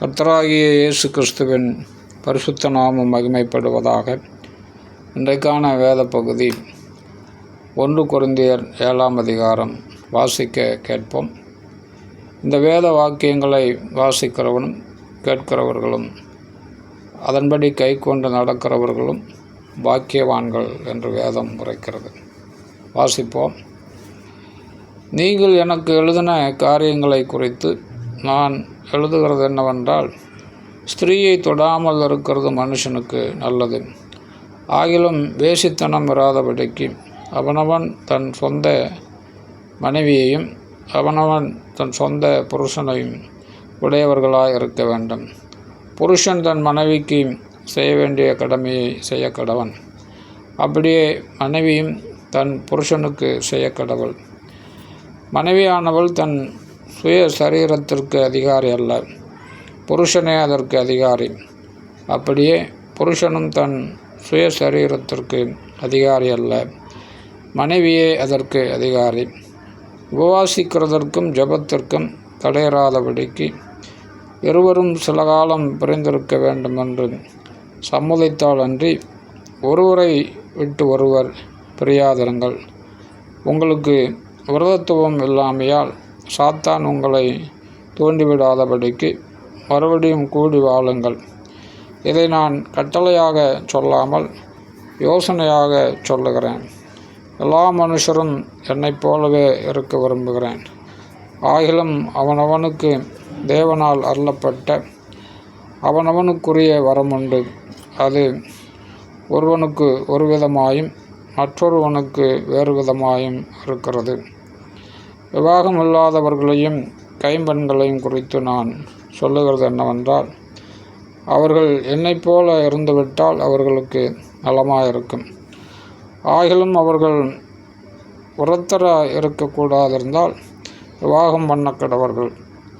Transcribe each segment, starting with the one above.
கர்த்தராகிய இயேசு கிறிஸ்துவின் பரிசுத்த நாமம் மகிமைப்படுவதாக இன்றைக்கான வேத பகுதி ஒன்று குருந்தியர் ஏழாம் அதிகாரம் வாசிக்க கேட்போம். இந்த வேத வாக்கியங்களை வாசிக்கிறவனும் கேட்கிறவர்களும் அதன்படி கை கொண்டு நடக்கிறவர்களும் பாக்கியவான்கள் என்று வேதம் உரைக்கிறது. வாசிப்போம். நீங்கள் எனக்கு எழுதின காரியங்களை குறித்து நான் எழுதுகிறது என்னவென்றால் ஸ்திரீயை தொடாமல் இருக்கிறது மனுஷனுக்கு நல்லது. ஆகிலும் வேசித்தனம் இராதபடிக்கு அவனவன் தன் சொந்த மனைவியையும் அவனவன் தன் சொந்த புருஷனையும் உடையவர்களாக இருக்க வேண்டும். புருஷன் தன் மனைவிக்கு செய்ய வேண்டிய கடமையை செய்ய கடவன். அப்படியே மனைவியும் தன் புருஷனுக்கு செய்ய கடவுள். மனைவியானவள் தன் சுய சரீரத்திற்கு அதிகாரி அல்ல புருஷனே அதற்கு அதிகாரி. அப்படியே புருஷனும் தன் சுய சரீரத்திற்கு அதிகாரி அல்ல மனைவியே அதற்கு அதிகாரி. உபவாசிக்கிறதற்கும் ஜபத்திற்கும் தடையறாதபடிக்கு இருவரும் சில காலம் பிரிந்திருக்க வேண்டும் என்று சம்மதித்தால் அன்றி ஒருவரை விட்டு ஒருவர் பிரியாதிருங்கள். உங்களுக்கு விரதத்துவம் இல்லாமையால் சாத்தான் உங்களை தூண்டிவிடாதபடிக்கு மறுபடியும் கூடி வாழுங்கள். இதை நான் கட்டளையாக சொல்லாமல் யோசனையாக சொல்லுகிறேன். எல்லா மனுஷரும் என்னைப் போலவே இருக்க விரும்புகிறேன். ஆகிலும் அவனவனுக்கு தேவனால் அருளப்பட்ட அவனவனுக்குரிய வரமுண்டு. அது ஒருவனுக்கு ஒரு விதமாயும் மற்றொருவனுக்கு வேறு விதமாயும் இருக்கிறது. விவாகம் இல்லாதவர்களையும் கைம்பெண்களையும் குறித்து நான் சொல்லுகிறது என்னவென்றால் அவர்கள் என்னைப் போல இருந்துவிட்டால் அவர்களுக்கு நலமாக இருக்கும் ஆகிலும் அவர்கள் உரத்தர இருக்கக்கூடாதிருந்தால் விவாகம் பண்ண கிடவர்கள்.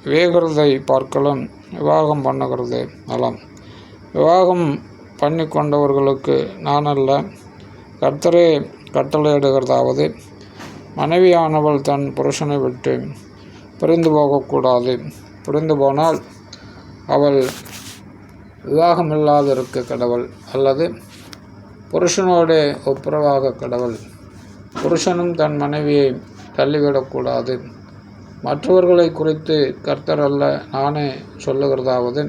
வேகிறதை பார்க்கலும் விவாகம் பண்ணுகிறது நலம். விவாகம் பண்ணி கொண்டவர்களுக்கு நானல்ல கர்த்தரே கட்டளையிடுகிறதாவது மனைவியானவள் தன் புருஷனை விட்டு பிரிந்து போகக்கூடாது. பிரிந்து போனால் அவள் விவாகமில்லாதிருக்க கடவுள் அல்லது புருஷனோடு ஒப்புரவாக கடவுள். புருஷனும் தன் மனைவியை தள்ளிவிடக்கூடாது. மற்றவர்களை குறித்து கர்த்தர் அல்ல நானே சொல்லுகிறதாவது.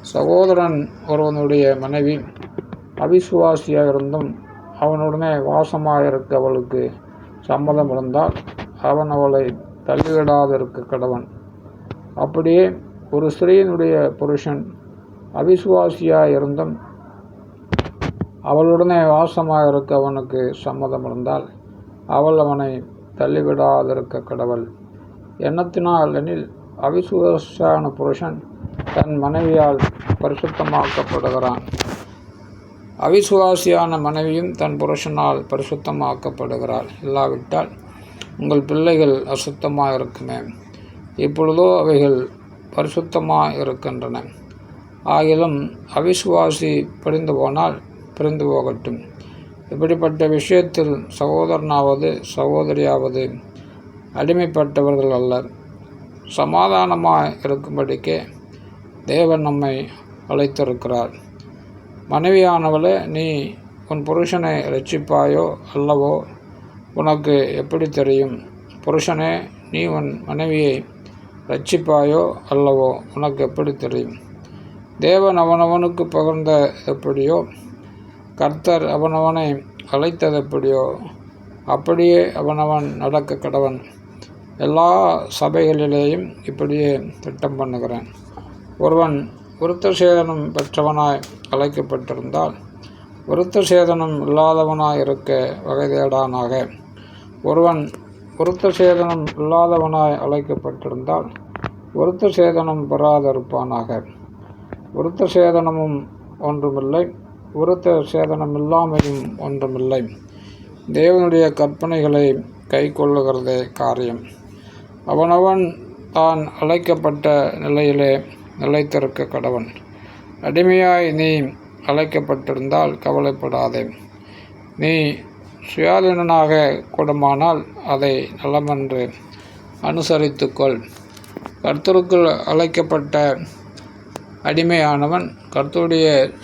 சகோதரன் ஒருவனுடைய மனைவி அவிசுவாசியாக இருந்தும் அவனுடனே வாசமாக இருக்க அவளுக்கு சம்மதம் இருந்தால் அவன் அவளை தள்ளிவிடாதிருக்க கடவன். அப்படியே ஒரு ஸ்திரீயினுடைய புருஷன் அவிசுவாசியாக இருந்தும் அவளுடனே வாசமாக இருக்க அவனுக்கு சம்மதம் இருந்தால் அவள் அவனை தள்ளிவிடாதிருக்க கடவுள். எண்ணத்தினால் எனில் அவிசுவாசான புருஷன் தன் மனைவியால் பரிசுத்தமாக்கப்படுகிறான். அவிசுவாசியான மனைவியும் தன் புருஷனால் பரிசுத்தமாக்கப்படுகிறாள். இல்லாவிட்டால் உங்கள் பிள்ளைகள் அசுத்தமாக இருக்குமே இப்பொழுதோ அவைகள் பரிசுத்தமாக இருக்கின்றன ஆகிலும் அவிசுவாசி பிரிந்து போனால் பிரிந்து போகட்டும் இப்படிப்பட்ட விஷயத்தில் சகோதரனாவது சகோதரியாவது அடிமைப்பட்டவர்கள் அல்லர். சமாதானமாக இருக்கும்படிக்கே தேவன் நம்மை அழைத்திருக்கிறார். மனைவியானவளே நீ உன் புருஷனை ரட்சிப்பாயோ அல்லவோ? உனக்கு எப்படி தெரியும்? புருஷனே நீ உன் மனைவியை ரட்சிப்பாயோ அல்லவோ? உனக்கு எப்படி தெரியும்? தேவன் அவனவனுக்கு பகிர்ந்த எப்படியோ? கர்த்தர் அவனவனை அழைத்தது எப்படியோ? அப்படியே அவனவன் நடக்க கடவன். எல்லா சபைகளிலேயும் இப்படியே திட்டம் பண்ணுகிறேன். ஒருவன் விருத்த சேதனம் பெற்றவனாய் அழைக்கப்பட்டிருந்தால் விருத்த சேதனம் இல்லாதவனாய் இருக்க வகை தேடானாக. ஒருவன் விருத்த சேதனம் இல்லாதவனாய் அழைக்கப்பட்டிருந்தால் விருத்த சேதனம் பெறாதிருப்பானாக விருத்த சேதனமும் ஒன்றுமில்லை விருத்த சேதனம் இல்லாமையும் ஒன்றுமில்லை. தேவனுடைய கற்பனைகளை கை கொள்ளுகிறதே காரியம். அவனவன் தான் அழைக்கப்பட்ட நிலையிலே நிலைத்திருக்க கடவன் அடிமையாய் நீ அழைக்கப்பட்டிருந்தால் கவலைப்படாதே. நீ சுயாதீனனாக கூடுமானால் அதை நலமென்று அனுசரித்துக்கொள். கர்த்தருக்குள் அழைக்கப்பட்ட அடிமையானவன் கர்த்தருடைய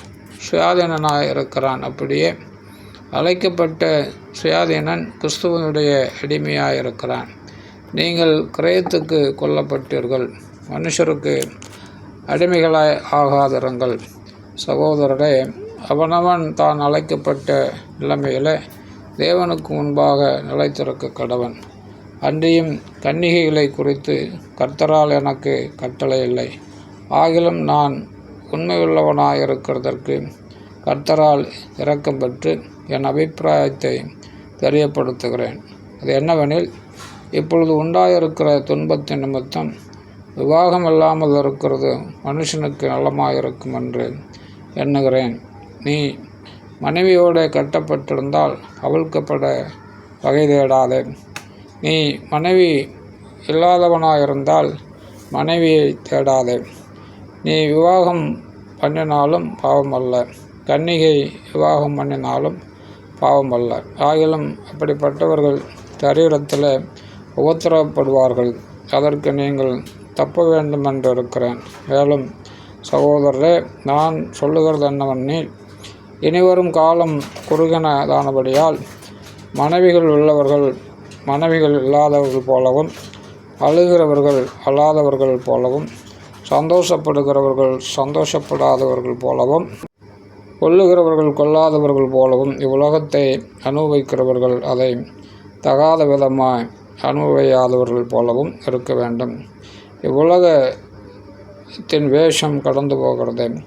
சுயாதீனனாக இருக்கிறான். அப்படியே அழைக்கப்பட்ட சுயாதீனன் கிறிஸ்துவனுடைய அடிமையாக இருக்கிறான். நீங்கள் கிரயத்துக்கு கொல்லப்பட்டீர்கள். மனுஷருக்கு அடிமைகளாய் ஆகாதிருங்கள். சகோதரரே அவனவன் தான் அழைக்கப்பட்ட நிலைமையில் தேவனுக்கு முன்பாக நிலைத்திருக்க கடவன். அன்றியும் கன்னிகைகளை குறித்து கர்த்தரால் எனக்கு கட்டளை இல்லை. ஆகிலும் நான் உண்மையுள்ளவனாக இருக்கிறதற்கு கர்த்தரால் இறக்கம் பெற்று என் அபிப்பிராயத்தை தெரியப்படுத்துகிறேன். அது என்னவெனில் இப்பொழுது உண்டாயிருக்கிற துன்பத்தின் நிமித்தம் விவாகம் இல்லாமல் இருக்கிறது மனுஷனுக்கு நலமாயிருக்கும் என்று எண்ணுகிறேன். நீ மனைவியோடு கட்டப்பட்டிருந்தால் அவிழ்க்கப்பட வகை தேடாதே. நீ மனைவி இல்லாதவனாயிருந்தால் மனைவியை தேடாதே. நீ விவாகம் பண்ணினாலும் பாவம் அல்ல கன்னிகை விவாகம் பண்ணினாலும் பாவம் அல்ல ஆகிலும் அப்படிப்பட்டவர்கள் சரீரத்தில் உபத்திரப்படுவார்கள். அதற்கு நீங்கள் தப்ப வேண்டும் என்று இருக்கிறேன். மேலும் சகோதரரே நான் சொல்லுகிறது என்னவெனில் இனிவரும் காலம் குறுகினதானபடியால் மனைவிகள் உள்ளவர்கள் மனைவிகள் இல்லாதவர்கள் போலவும் அழுகிறவர்கள் அல்லாதவர்கள் போலவும் சந்தோஷப்படுகிறவர்கள் சந்தோஷப்படாதவர்கள் போலவும் கொல்லுகிறவர்கள் கொல்லாதவர்கள் போலவும் இவ்வுலகத்தை அனுபவிக்கிறவர்கள் அதை தகாத விதமாய் அனுபவியாதவர்கள் போலவும் இருக்க வேண்டும். இவ்வுலகத்தின் வேஷம் கடந்து போகிறது.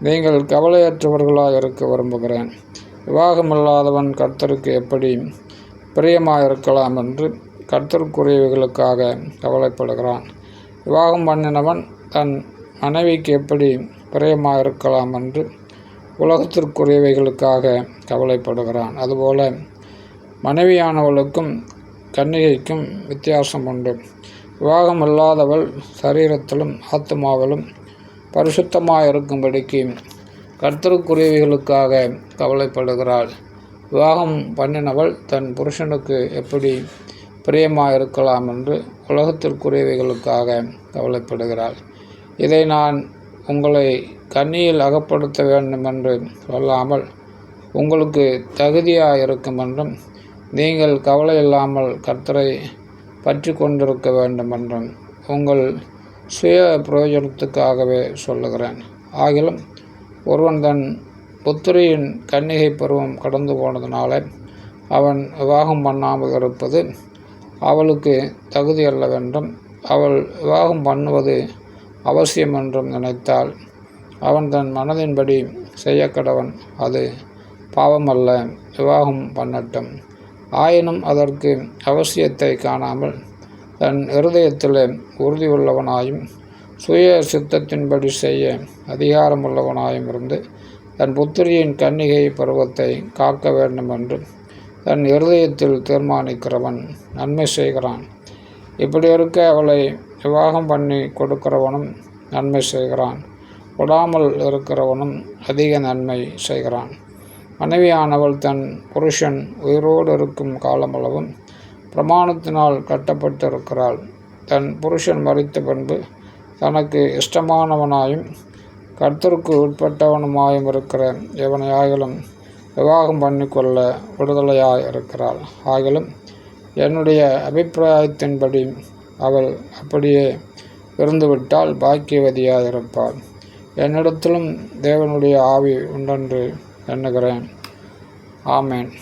நீங்கள் கவலையற்றவர்களாக இருக்க விரும்புகிறேன். விவாகமில்லாதவன் கர்த்தருக்கு எப்படி பிரியமாக இருக்கலாம் என்று கர்த்தருக்குரியவைகளுக்காக கவலைப்படுகிறான். விவாகம் பண்ணினவன் தன் மனைவிக்கு எப்படி பிரியமாக இருக்கலாம் என்று உலகத்திற்குரியவைகளுக்காக கவலைப்படுகிறான். அதுபோல மனைவியானவளுக்கும் கன்னிகைக்கும் வித்தியாசம் உண்டு. விவாகம் இல்லாதவள் சரீரத்திலும் ஆத்மாவிலும் பரிசுத்தமாக இருக்கும்படிக்கு கர்த்தருக்குரியவைகளுக்காக கவலைப்படுகிறாள். விவாகம் பண்ணினவள் தன் புருஷனுக்கு எப்படி பிரியமாக இருக்கலாம் என்று உலகத்திற்குரியவைகளுக்காக கவலைப்படுகிறாள். இதை நான் உங்களை கண்ணியில் அகப்படுத்த வேண்டும் என்று சொல்லாமல் உங்களுக்கு தகுதியாக இருக்கும் என்றும் நீங்கள் கவலை இல்லாமல் கர்த்தரை பற்றி கொண்டிருக்க வேண்டும் என்றும் உங்கள் சுய பிரயோஜனத்துக்காகவே சொல்லுகிறேன். ஆகிலும் ஒருவன் தன் புத்திரியின் கன்னிகை பருவம் கடந்து போனதுனால அவன் விவாகம் பண்ணாமல் இருப்பது அவளுக்கு தகுதி அல்லவென்றும் அவள் விவாகம் பண்ணுவது அவசியம் என்றும் நினைத்தால் அவன் தன் மனதின்படி செய்யக்கடவன். அது பாவமல்ல விவாகம் பண்ணட்டும். ஆயினும் அதற்கு அவசியத்தை காணாமல் தன் இருதயத்தில் உறுதியுள்ளவனாயும் சுய சித்தத்தின்படி செய்ய அதிகாரமுள்ளவனாயும் இருந்து தன் புத்திரியின் கன்னிகை பருவத்தை காக்க வேண்டும் என்று தன் இருதயத்தில் தீர்மானிக்கிறவன் நன்மை செய்கிறான். இப்படி இருக்க அவளை விவாகம் பண்ணி கொடுக்கிறவனும் நன்மை செய்கிறான். விடாமல் இருக்கிறவனும் அதிக நன்மை செய்கிறான். மனைவியானவள் தன் புருஷன் உயிரோடு இருக்கும் காலமளவும் பிரமாணத்தினால் கட்டப்பட்டிருக்கிறாள். தன் புருஷன் மறித்த பின்பு தனக்கு இஷ்டமானவனாயும் கர்த்தருக்கு உட்பட்டவனுமாயும் இருக்கிற எவனையாகிலும் விவாகம் பண்ணிக்கொள்ள விடுதலையாக இருக்கிறாள். ஆகிலும் என்னுடைய அபிப்பிராயத்தின்படி அவள் அப்படியே இருந்துவிட்டால் பாக்கியவதியாக இருப்பாள். என்னிடத்திலும் தேவனுடைய ஆவி உண்டென்று எண்ணுகிறேன். ஆமேன்.